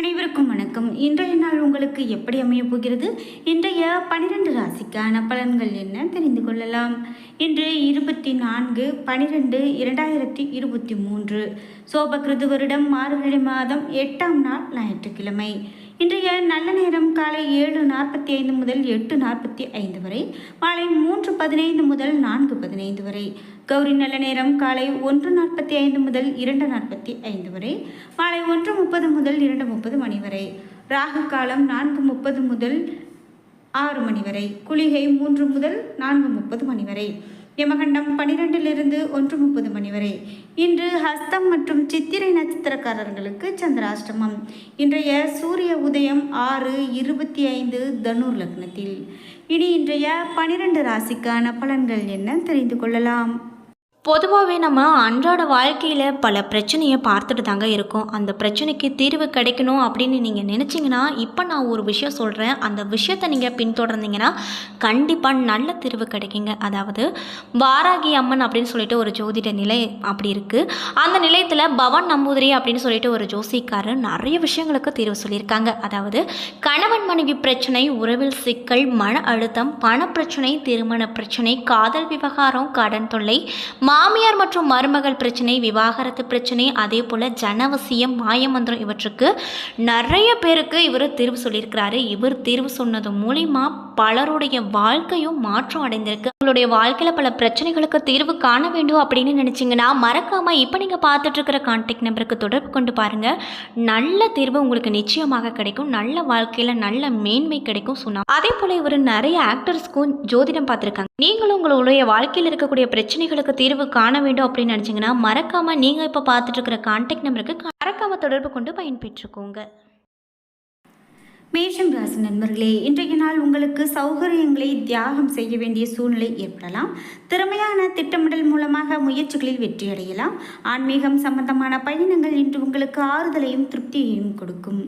அனைவருக்கும் வணக்கம். இன்றைய நாள் உங்களுக்கு எப்படி அமையப் போகிறது? இன்றைய பனிரெண்டு ராசிக்கான பலன்கள் என்ன தெரிந்து கொள்ளலாம். இன்று இருபத்தி நான்கு பனிரெண்டு இரண்டாயிரத்தி இருபத்தி மூன்று. சோபகிருது வருடம் மார்கழி மாதம் எட்டாம் நாள் ஞாயிற்றுக்கிழமை. இன்றைய நல்ல நேரம் காலை ஏழு நாற்பத்தி ஐந்து முதல் எட்டு நாற்பத்தி ஐந்து வரை மாலை மூன்று பதினைந்து முதல் நான்கு பதினைந்து வரை கௌரி நல்ல நேரம் காலை ஒன்று நாற்பத்தி ஐந்து முதல் இரண்டு நாற்பத்தி ஐந்து வரை மாலை ஒன்று முப்பது முதல் இரண்டு முப்பது மணி வரை ராகு காலம் நான்கு முப்பது முதல் ஆறு மணி வரை குளிகை மூன்று முதல் நான்கு முப்பது மணி வரை. யமகண்டம் பனிரெண்டிலிருந்து ஒன்று முப்பது மணி வரை. இன்று ஹஸ்தம் மற்றும் சித்திரை நட்சத்திரக்காரர்களுக்கு சந்திராஷ்டமம். இன்றைய சூரிய உதயம் ஆறு இருபத்தி ஐந்து தனுர் லக்னத்தில். இனி இன்றைய பனிரெண்டு ராசிக்கான பலன்கள் என்ன தெரிந்து கொள்ளலாம்? பொதுவாகவே நம்ம அன்றாட வாழ்க்கையில் பல பிரச்சனையை பார்த்துட்டு தாங்க இருக்கோம். அந்த பிரச்சனைக்கு தீர்வு கிடைக்கணும் அப்படின்னு நீங்கள் நினச்சிங்கன்னா இப்போ நான் ஒரு விஷயம் சொல்கிறேன் அந்த விஷயத்தை நீங்கள் பின்தொடர்ந்தீங்கன்னா கண்டிப்பாக நல்ல தீர்வு கிடைக்குங்க. அதாவது வாராகி அம்மன் அப்படின்னு சொல்லிட்டு ஒரு ஜோதிட நிலை அப்படி இருக்குது அந்த நிலையத்தில் பவன் நம்பூதிரி அப்படின்னு சொல்லிட்டு ஒரு ஜோசிக்காரர் நிறைய விஷயங்களுக்கு தீர்வு சொல்லியிருக்காங்க. அதாவது கணவன் மனைவி பிரச்சனை உறவில் சிக்கல் மன அழுத்தம் பணப்பிரச்சனை திருமண பிரச்சனை காதல் விவகாரம் கடன் தொல்லை மாமியார் மற்றும் மருமகள் பிரச்சனை விவாகரத்து பிரச்சனை அதே போல் ஜனவசியம் மாயமந்திரம் இவற்றுக்கு நிறைய பேருக்கு இவர் தீர்வு சொல்லியிருக்கிறாரு. இவர் தீர்வு சொன்னது மூலிமா பலருடைய வாழ்க்கையும் மாற்றம் அடைந்திருக்கு. உங்களுடைய வாழ்க்கையில் பல பிரச்சனைகளுக்கு தீர்வு காண வேண்டும் அப்படின்னு நினச்சிங்கன்னா மறக்காமல் இப்போ நீங்கள் பார்த்துட்ருக்கிற கான்டாக்ட் நம்பருக்கு தொடர்பு கொண்டு பாருங்கள் நல்ல தீர்வு உங்களுக்கு நிச்சயமாக கிடைக்கும். நல்ல வாழ்க்கையில் நல்ல மேன்மை கிடைக்கும் சொன்னாங்க அதே போல் இவர் நிறைய ஆக்டர்ஸ்க்கும் ஜோதிடம் பார்த்துருக்காங்க. நீங்களும் உங்களுடைய வாழ்க்கையில் இருக்கக்கூடிய பிரச்சனைகளுக்கு தீர்வு காண வேண்டும் அப்படின்னு நினச்சிங்கன்னா மறக்காமல் நீங்கள் இப்போ பார்த்துட்ருக்கிற கான்டாக்ட் நம்பருக்கு மறக்காமல் தொடர்பு கொண்டு பயன்பெற்றுக்கோங்க. மேஷம் ராசி நண்பர்களே இன்றைய நாள் உங்களுக்கு சௌகரியங்களை தியாகம் செய்ய வேண்டிய சூழ்நிலை ஏற்படலாம். திறமையான திட்டமிடல் மூலமாக முயற்சிகளில் வெற்றியடையலாம். ஆன்மீகம் சம்பந்தமான பயணங்கள் இன்று உங்களுக்கு ஆறுதலையும் திருப்தியையும் கொடுக்கும்.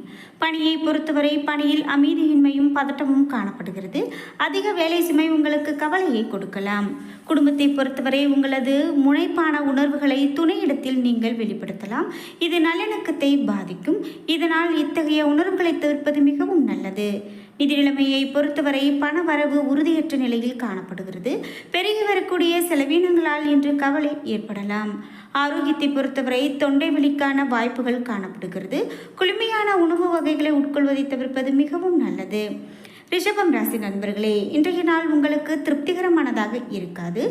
பணியை பொறுத்தவரை பணியில் அமைதியின்மையும் பதட்டமும் காணப்படுகிறது. அதிக வேலை சுமை உங்களுக்கு கவலையை கொடுக்கலாம். குடும்பத்தை பொறுத்தவரை உங்களது முனைப்பான உணர்வுகளை துணையிடத்தில் நீங்கள் வெளிப்படுத்தலாம். இது நல்லிணக்கத்தை பாதிக்கும். இதனால் இத்தகைய உணர்வுகளை தவிர்ப்பது மிகவும் நல்லது. நிதி நிலைமையை பொறுத்தவரை பண வரவு உறுதியற்ற நிலையில் காணப்படுகிறது. பெருகி வரக்கூடிய செலவினங்களால் இன்று கவலை ஏற்படலாம். ஆரோக்கியத்தை பொறுத்தவரை தொண்டை வலிக்கான வாய்ப்புகள் காணப்படுகிறது. குளுமையான உணவு வகைகளை உட்கொள்வதை தவிர்ப்பது மிகவும் நல்லது. ரிஷபம் ராசி நண்பர்களே இன்றைய நாள் உங்களுக்கு திருப்திகரமானதாக இருக்காது.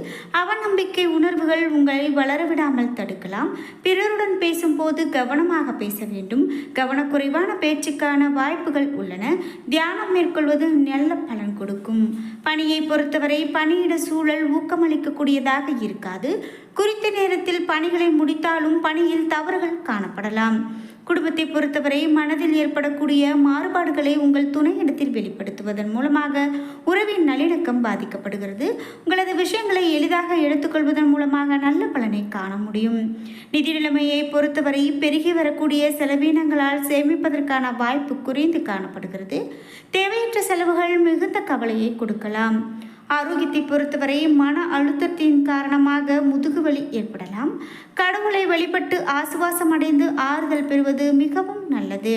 அவநம்பிக்கை உணர்வுகள் உங்களை வளரவிடாமல் தடுக்கலாம். பிறருடன் பேசும்போது கவனமாக பேச வேண்டும். கவனக்குறைவான பேச்சுக்கான வாய்ப்புகள் உள்ளன. தியானம் மேற்கொள்வது நல்ல பலன் கொடுக்கும். பணியை பொறுத்தவரை பணியிட சூழல் ஊக்கமளிக்கக்கூடியதாக இருக்காது. குறித்த நேரத்தில் பணிகளை முடித்தாலும் பணியில் தவறுகள் காணப்படலாம். குடும்பத்தை பொறுத்தவரை மனதில் ஏற்படக்கூடிய மாறுபாடுகளை உங்கள் துணையிடத்தில் வெளிப்படுத்துவதன் மூலமாக உறவின் நல்லிணக்கம் பாதிக்கப்படுகிறது. உங்களது விஷயங்களை எளிதாக எடுத்துக்கொள்வதன் மூலமாக நல்ல பலனை காண முடியும். நிதி நிலைமையை பொறுத்தவரை பெருகி வரக்கூடிய செலவினங்களால் சேமிப்பதற்கான வாய்ப்பு குறைந்து காணப்படுகிறது. தேவையற்ற செலவுகள் மிகுந்த கவலையை கொடுக்கலாம். ஆரோக்கியத்தை பொறுத்தவரை மன அழுத்தத்தின் காரணமாக முதுகுவலி ஏற்படலாம். கடவுளை வழிபட்டு ஆசுவாசம் அடைந்து ஆறுதல் பெறுவது மிகவும் நல்லது.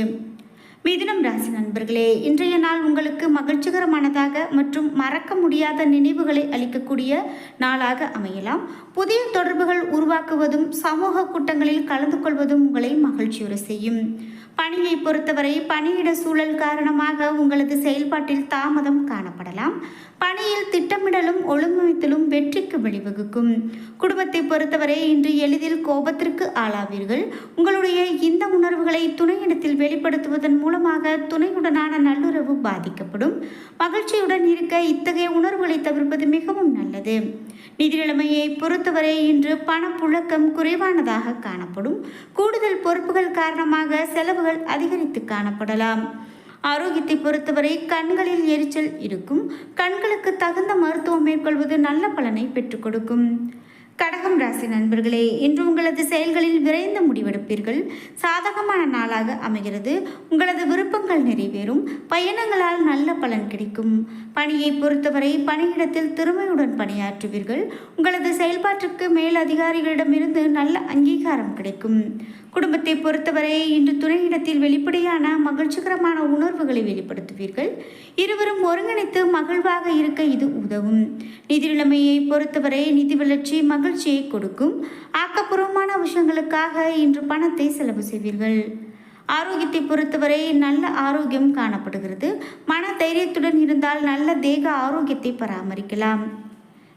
மிதுனம் ராசி நண்பர்களே இன்றைய நாள் உங்களுக்கு மகிழ்ச்சிகரமானதாக மற்றும் மறக்க முடியாத நினைவுகளை அளிக்கக்கூடிய நாளாக அமையலாம். புதிய தொடர்புகள் உருவாக்குவதும் சமூக கூட்டங்களில் கலந்து கொள்வதும் உங்களை மகிழ்ச்சியுற செய்யும். பணியை பொறுத்தவரை பணியிட சூழல் காரணமாக உங்களது செயல்பாட்டில் தாமதம் காணப்படலாம். பணியில் திட்டமிடலும் ஒழுங்கமைத்தலும் வெற்றிக்கு வழிவகுக்கும். குடும்பத்தை பொறுத்தவரை இன்று எளிதில் கோபத்திற்கு ஆளாவீர்கள். உங்களுடைய இந்த உணர்வுகளை துணையிடத்தில் வெளிப்படுத்துவதன் மூலமாக துணையுடனான நல்லுறவு பாதிக்கப்படும். மகிழ்ச்சியுடன் இருக்க இத்தகைய உணர்வுகளை தவிர்ப்பது மிகவும் நல்லது. நிதி நிலைமையை பொறுத்தவரை இன்று பணப்புழக்கம் குறைவானதாக காணப்படும். கூடுதல் பொறுப்புகள் காரணமாக செலவுகள் அதிகரித்து காணப்படலாம். ஆரோக்கியத்தை பொறுத்தவரை கண்களில் எரிச்சல் இருக்கும். கண்களுக்கு தகுந்த மருத்துவம் மேற்கொள்வது நல்ல பலனை பெற்றுக் கொடுக்கும். கடகம் ராசி நண்பர்களே இன்று உங்களது செயல்களில் விரைந்து முடிவெடுப்பீர்கள். சாதகமான நாளாக அமைகிறது. உங்களது விருப்பங்கள் நிறைவேறும். பயணங்களால் நல்ல பலன் கிடைக்கும். பணியை பொறுத்தவரை பணியிடத்தில் திறமையுடன் பணியாற்றுவீர்கள். உங்களது செயல்பாட்டிற்கு மேல் அதிகாரிகளிடமிருந்து நல்ல அங்கீகாரம் கிடைக்கும். குடும்பத்தை பொறுத்தவரை இன்று துணையிடத்தில் வெளிப்படையான மகிழ்ச்சிகரமான உணர்வுகளை வெளிப்படுத்துவீர்கள். இருவரும் ஒருங்கிணைத்து மகிழ்வாக இருக்க இது உதவும். நிதிநிலைமையை பொறுத்தவரை நிதி வளர்ச்சி மகிழ்ச்சியை கொடுக்கும். ஆக்கப்பூர்வமான விஷயங்களுக்காக இன்று பணத்தை செலவு செய்வீர்கள். ஆரோக்கியத்தை பொறுத்தவரை நல்ல ஆரோக்கியம் காணப்படுகிறது. மன தைரியத்துடன் இருந்தால் நல்ல தேக ஆரோக்கியத்தை பராமரிக்கலாம்.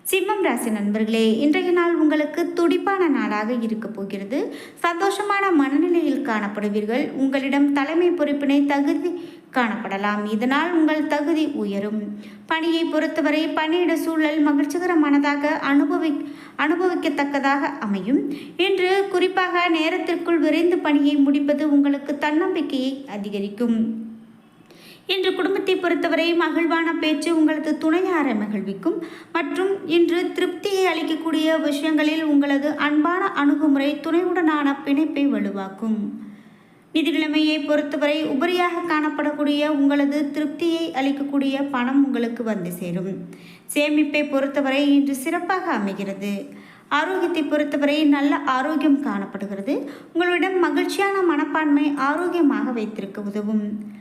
சிம்மம் ராசி நண்பர்களே இன்றைய நாள் உங்களுக்கு துடிப்பான நாளாக இருக்க போகிறது. சந்தோஷமான மனநிலையில் காணப்படுவீர்கள். உங்களிடம் தலைமை பொறுப்பினை தகுதி காணப்படலாம். இதனால் உங்கள் தகுதி உயரும். பணியை பொறுத்தவரை பணியிட சூழல் மகிழ்ச்சிகரமானதாக அனுபவி அனுபவிக்கத்தக்கதாக அமையும். இன்று குறிப்பாக நேரத்திற்குள் விரைந்து பணியை முடிப்பது உங்களுக்கு தன்னம்பிக்கையை அதிகரிக்கும். இன்று குடும்பத்தை பொறுத்தவரை மகிழ்வான பேச்சு உங்களது துணையாரை மகிழ்விக்கும். மற்றும் இன்று திருப்தியை அளிக்கக்கூடிய விஷயங்களில் உங்களது அன்பான அணுகுமுறை துணையுடனான பிணைப்பை வலுவாக்கும். நிதி நிலைமையை பொறுத்தவரை உபரியாக காணப்படக்கூடிய உங்களது திருப்தியை அளிக்கக்கூடிய பணம் உங்களுக்கு வந்து சேரும். சேமிப்பை பொறுத்தவரை இன்று சிறப்பாக அமைகிறது. ஆரோக்கியத்தை பொறுத்தவரை நல்ல ஆரோக்கியம் காணப்படுகிறது. உங்களிடம் மகிழ்ச்சியான மனப்பான்மை ஆரோக்கியமாக வைத்திருக்க உதவும்.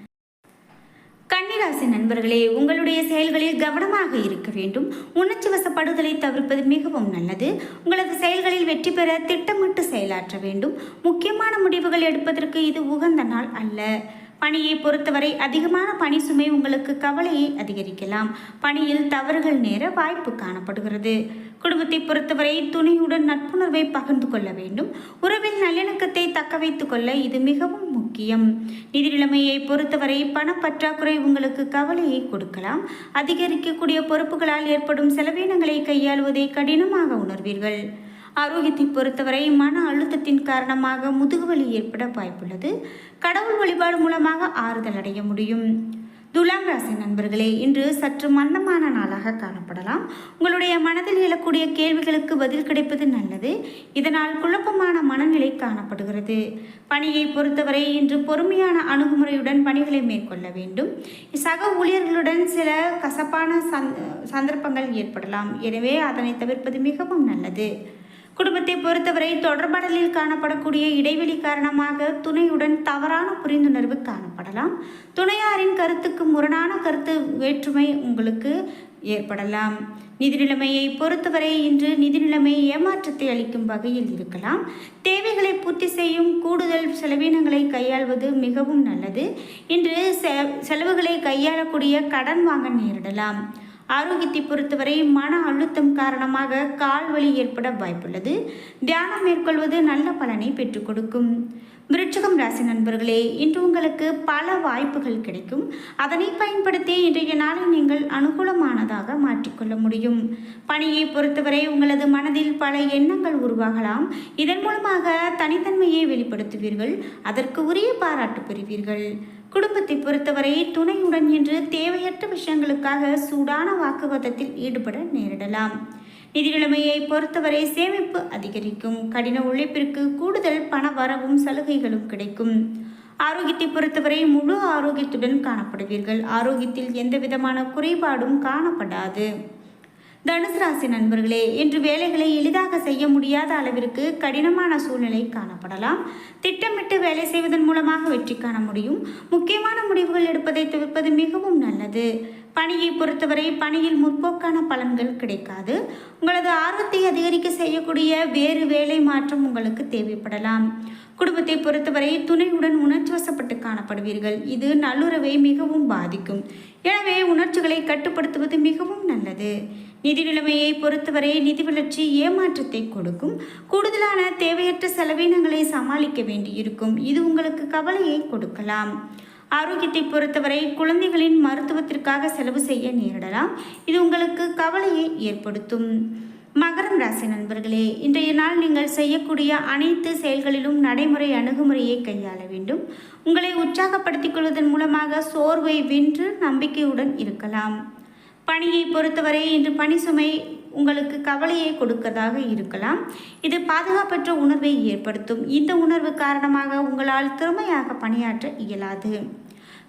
கன்னிராசி நண்பர்களே உங்களுடைய செயல்களில் கவனமாக இருக்க வேண்டும். உணர்ச்சி வசப்படுதலை தவிர்ப்பது மிகவும் நல்லது. உங்களது செயல்களில் வெற்றி பெற திட்டமிட்டு செயலாற்ற வேண்டும். முக்கியமான முடிவுகள் எடுப்பதற்கு இது உகந்த நாள் அல்ல. பணியை பொறுத்தவரை அதிகமான பணி சுமை உங்களுக்கு கவலையை அதிகரிக்கலாம். பணியில் தவறுகள் நேர வாய்ப்பு காணப்படுகிறது. குடும்பத்தை பொறுத்தவரை துணையுடன் நட்புணர்வை பகிர்ந்து கொள்ள வேண்டும். உறவில் நல்லிணக்கத்தை தக்க வைத்துக் கொள்ள இது மிகவும் முக்கியம். நிதி நிலைமையை பொறுத்தவரை பணப்பற்றாக்குறை உங்களுக்கு கவலையை கொடுக்கலாம். அதிகரிக்கக்கூடிய பொறுப்புகளால் ஏற்படும் செலவினங்களை கையாளுவதை கடினமாக உணர்வீர்கள். ஆரோக்கியத்தை பொறுத்தவரை மன அழுத்தத்தின் காரணமாக முதுகுவலி ஏற்பட வாய்ப்புள்ளது. கடவுள் வழிபாடு மூலமாக ஆறுதல் அடைய முடியும். துலாம் ராசி நண்பர்களே இன்று சற்று மந்தமான நாளாக காணப்படலாம். உங்களுடைய மனதில் எழக்கூடிய கேள்விகளுக்கு பதில் கிடைப்பது நல்லது. இதனால் குழப்பமான மனநிலை காணப்படுகிறது. பணியை பொறுத்தவரை இன்று பொறுமையான அணுகுமுறையுடன் பணிகளை மேற்கொள்ள வேண்டும். சக ஊழியர்களுடன் சில கசப்பான சந்த சந்தர்ப்பங்கள் ஏற்படலாம். எனவே அதனை தவிர்ப்பது மிகவும் நல்லது. குடும்பத்தை பொறுத்தவரை தொடர்படலில் காணப்படக்கூடிய இடைவெளி காரணமாக துணையுடன் தவறான புரிந்துணர்வு காணப்படலாம். துணையாரின் கருத்துக்கு முரணான கருத்து வேற்றுமை உங்களுக்கு ஏற்படலாம். நிதி நிலைமையை பொறுத்தவரை இன்று நிதி நிலைமை ஏமாற்றத்தை அளிக்கும் வகையில் இருக்கலாம். தேவைகளை பூர்த்தி செய்யும் கூடுதல் செலவினங்களை கையாள்வது மிகவும் நல்லது. இன்று செ- செலவுகளை கையாளக்கூடிய கடன் வாங்க நேரிடலாம். ஆரோக்கியத்தை பொறுத்தவரை மன அழுத்தம் காரணமாக கால் வலி ஏற்பட வாய்ப்புள்ளது. தியானம் மேற்கொள்வது நல்ல பலனை பெற்றுக் கொடுக்கும். விருட்சகம் ராசி நண்பர்களே இன்று உங்களுக்கு பல வாய்ப்புகள் கிடைக்கும். அதனை பயன்படுத்தி இன்றைய நாளை நீங்கள் அனுகூலமானதாக மாற்றிக்கொள்ள முடியும். பணியை பொறுத்தவரை உங்களது மனதில் பல எண்ணங்கள் உருவாகலாம். இதன் மூலமாக தனித்தன்மையை வெளிப்படுத்துவீர்கள். அதற்கு உரிய பாராட்டு பெறுவீர்கள். குடும்பத்தை பொறுத்தவரை துணையுடன் என்று தேவையற்ற விஷயங்களுக்காக சூடான வாக்குவாதத்தில் ஈடுபட நேரிடலாம். நிதி நிலைமையை பொறுத்தவரை சேமிப்பு அதிகரிக்கும். கடின உழைப்பிற்கு கூடுதல் பண வரவும் சலுகைகளும் கிடைக்கும். ஆரோக்கியத்தை பொறுத்தவரை முழு ஆரோக்கியத்துடன் காணப்படுவீர்கள். ஆரோக்கியத்தில் எந்த விதமான குறைபாடும் காணப்படாது. தனுசு ராசி நண்பர்களே இன்று வேலைகளை எளிதாக செய்ய முடியாத அளவிற்கு கடினமான சூழ்நிலை காணப்படலாம். திட்டமிட்டு வேலை செய்வதன் மூலமாக வெற்றி காண முடியும். முக்கியமான முடிவுகள் எடுப்பதை தவிர்ப்பது மிகவும் நல்லது. பணியை பொறுத்தவரை பணியில் முற்போக்கான பலன்கள் கிடைக்காது. உங்களது ஆர்வத்தை அதிகரிக்க செய்யக்கூடிய வேறு வேலை மாற்றம் உங்களுக்கு தேவைப்படலாம். குடும்பத்தை பொறுத்தவரை துணையுடன் உணர்ச்சி வசப்பட்டு காணப்படுவீர்கள். இது நல்லுறவை மிகவும் பாதிக்கும். எனவே உணர்ச்சிகளை கட்டுப்படுத்துவது மிகவும் நல்லது. நிதி நிலைமையை பொறுத்தவரை நிதி வளர்ச்சி ஏமாற்றத்தை கொடுக்கும். கூடுதலான தேவையற்ற செலவினங்களை சமாளிக்க வேண்டியிருக்கும். இது உங்களுக்கு கவலையை கொடுக்கலாம். ஆரோக்கியத்தை பொறுத்தவரை குழந்தைகளின் மருத்துவத்திற்காக செலவு செய்ய நேரிடலாம். இது உங்களுக்கு கவலையை ஏற்படுத்தும். மகரம் ராசி நண்பர்களே இன்றைய நாள் நீங்கள் செய்யக்கூடிய அனைத்து செயல்களிலும் நடைமுறை அணுகுமுறையை கையாள வேண்டும். உங்களை உற்சாகப்படுத்திக் கொள்வதன் மூலமாக சோர்வை வென்று நம்பிக்கையுடன் இருக்கலாம். பணியை பொறுத்தவரை இன்று பணி சுமை உங்களுக்கு கவலையை கொடுக்கதாக இருக்கலாம். இது பாதுகாப்பற்ற உணர்வை ஏற்படுத்தும். இந்த உணர்வு காரணமாக உங்களால் திறமையாக பணியாற்ற இயலாது.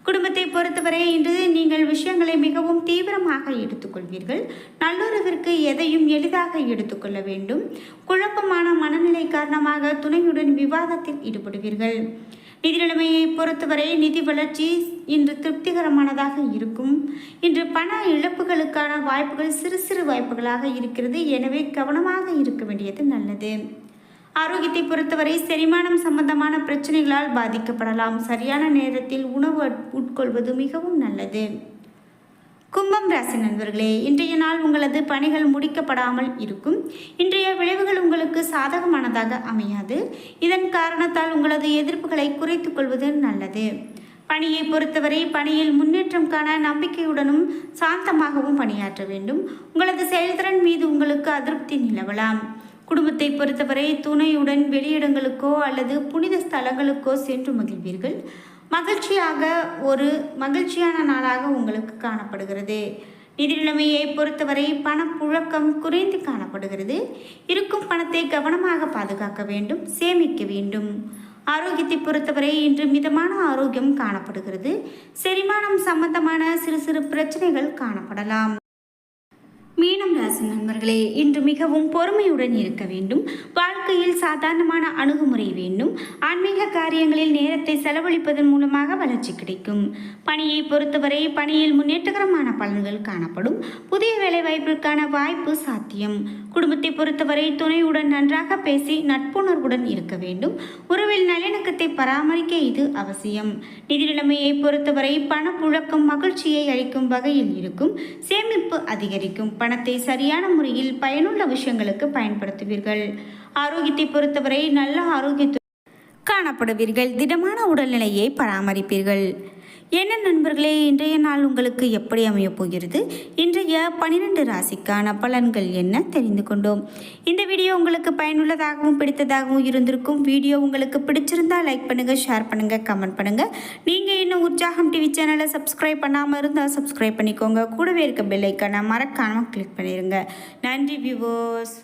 குடும்பத்தை பொறுத்தவரை இன்று நீங்கள் விஷயங்களை மிகவும் தீவிரமாக எடுத்துக்கொள்வீர்கள். நல்லுறவிற்கு எதையும் எளிதாக எடுத்துக்கொள்ள வேண்டும். குழப்பமான மனநிலை காரணமாக துணையுடன் விவாதத்தில் ஈடுபடுவீர்கள். நிதி நிலைமையை பொறுத்தவரை நிதி வளர்ச்சி இன்று திருப்திகரமானதாக இருக்கும். இன்று பண இழப்புகளுக்கான வாய்ப்புகள் சிறு சிறு வாய்ப்புகளாக இருக்கிறது. எனவே கவனமாக இருக்க வேண்டியது நல்லது. ஆரோக்கியத்தை பொறுத்தவரை செரிமானம் சம்பந்தமான பிரச்சனைகளால் பாதிக்கப்படலாம். சரியான நேரத்தில் உணவு உட்கொள்வது மிகவும் நல்லது. கும்பம் ராசி நண்பர்களே இன்றைய நாள் உங்களது பணிகள் முடிக்கப்படாமல் இருக்கும். இன்றைய விளைவுகள் உங்களுக்கு சாதகமானதாக அமையாது. இதன் காரணத்தால் உங்களது எதிர்ப்புகளை குறைத்துக் கொள்வது நல்லது. பணியை பொறுத்தவரை பணியில் முன்னேற்றம் காண நம்பிக்கையுடனும் சாந்தமாகவும் பணியாற்ற வேண்டும். உங்களது செயல்திறன் மீது உங்களுக்கு அதிருப்தி நிலவலாம். குடும்பத்தை பொறுத்தவரை துணையுடன் வெளியிடங்களுக்கோ அல்லது புனித ஸ்தலங்களுக்கோ சென்று மகிழ்வீர்கள். மகிழ்ச்சியாக ஒரு மகிழ்ச்சியான நாளாக உங்களுக்கு காணப்படுகிறது. நிதி நிலைமையை பொறுத்தவரை பணப்புழக்கம் குறைந்து காணப்படுகிறது. இருக்கும் பணத்தை கவனமாக பாதுகாக்க வேண்டும் சேமிக்க வேண்டும். ஆரோக்கியத்தை பொறுத்தவரை இன்று மிதமான ஆரோக்கியம் காணப்படுகிறது. செரிமானம் சம்பந்தமான சிறு சிறு பிரச்சனைகள் காணப்படலாம். நண்பர்களே இன்று மிகவும் பொறுமையுடன் இருக்க வேண்டும். வாழ்க்கையில் சாதாரணமான அணுகுமுறை வேண்டும். ஆன்மீக காரியங்களில் நேரத்தை செலவழிப்பதன் மூலமாக வளர்ச்சி கிடைக்கும். பணியை பொறுத்தவரை பணியில் முன்னேற்றகரமான பலன்கள் காணப்படும். புதிய வேலைவாய்ப்பிற்கான வாய்ப்பு சாத்தியம். குடும்பத்தை பொறுத்தவரை துணையுடன் நன்றாக பேசி நட்புணர்வுடன் இருக்க வேண்டும். உறவில் நல்லிணக்கத்தை பராமரிக்க இது அவசியம். நிதி நிலைமையை பொறுத்தவரை பணப்புழக்கம் மகிழ்ச்சியை அளிக்கும் வகையில் இருக்கும். சேமிப்பு அதிகரிக்கும். பணத்தை சரியான முறையில் பயனுள்ள விஷயங்களுக்கு பயன்படுத்துவீர்கள். ஆரோக்கியத்தை பொறுத்தவரை நல்ல ஆரோக்கியத்து காணப்படுவீர்கள். திடமான உடல்நிலையை பராமரிப்பீர்கள். என்ன நண்பர்களே இன்றைய நாள் உங்களுக்கு எப்படி அமையப் போகிறது? இன்றைய பன்னிரெண்டு ராசிக்கான பலன்கள் என்ன தெரிந்து கொண்டோம். இந்த வீடியோ உங்களுக்கு பயனுள்ளதாகவும் பிடித்ததாகவும் இருந்திருக்கும். வீடியோ உங்களுக்கு பிடிச்சிருந்தா லைக் பண்ணுங்கள் ஷேர் பண்ணுங்கள் கமெண்ட் பண்ணுங்கள் நீங்கள் இன்னும் உற்சாகம் டிவி சேனலை சப்ஸ்கிரைப் பண்ணாமல் இருந்தால் சப்ஸ்கிரைப் பண்ணிக்கோங்க. கூடவே இருக்க பெல்லைக்கான மறக்காமல் கிளிக் பண்ணிடுங்க நன்றி வியூவர்ஸ்